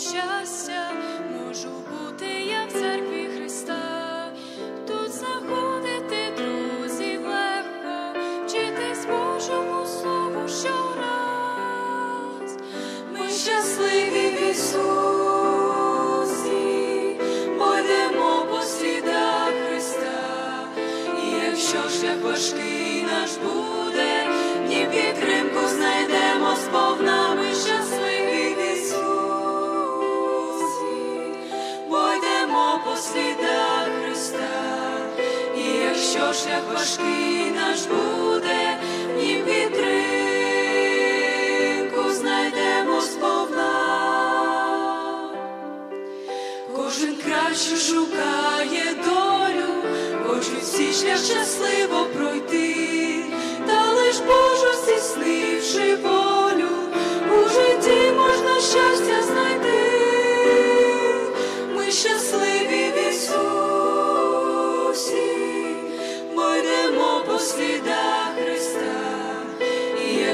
Щастя, можу бути я в церкві Христа, тут знаходити друзів легко, вчитись Божому слову щораз. Ми щасливі в Ісусі, бо йдемо по слідах Христа, і якщо шлях важкий наш буде, ні підтримку знайдемо слідах Христа, і якщо шлях важкий наш буде, нім підтримку знайдемо сповна. Кожен краще шукає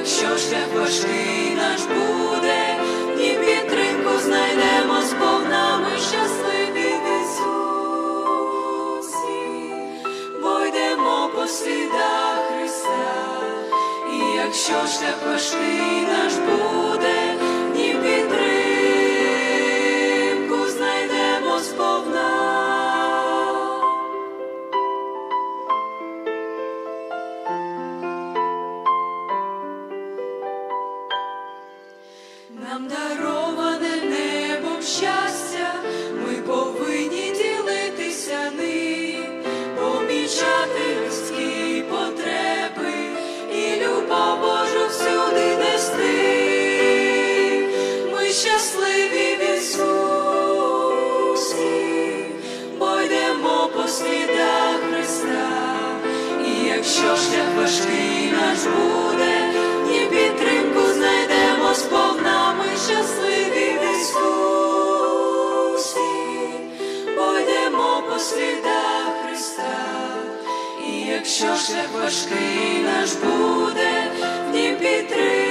якщо шлях важкий наш буде, ні підтримку знайдемо сповна, ми щасливі в Ісусі, бо йдемо по слідах Христа, і якщо шлях важкий наш буде, Нам дароване небом щастя, ми повинні ділитися ним, помічати людські потреби і любов Божу всюди нести. Ми щасливі в Ісусі, бо йдемо по слідах Христа, і якщо шлях важкий наш буде, якщо шлях важкий наш буде, в ній підтримує.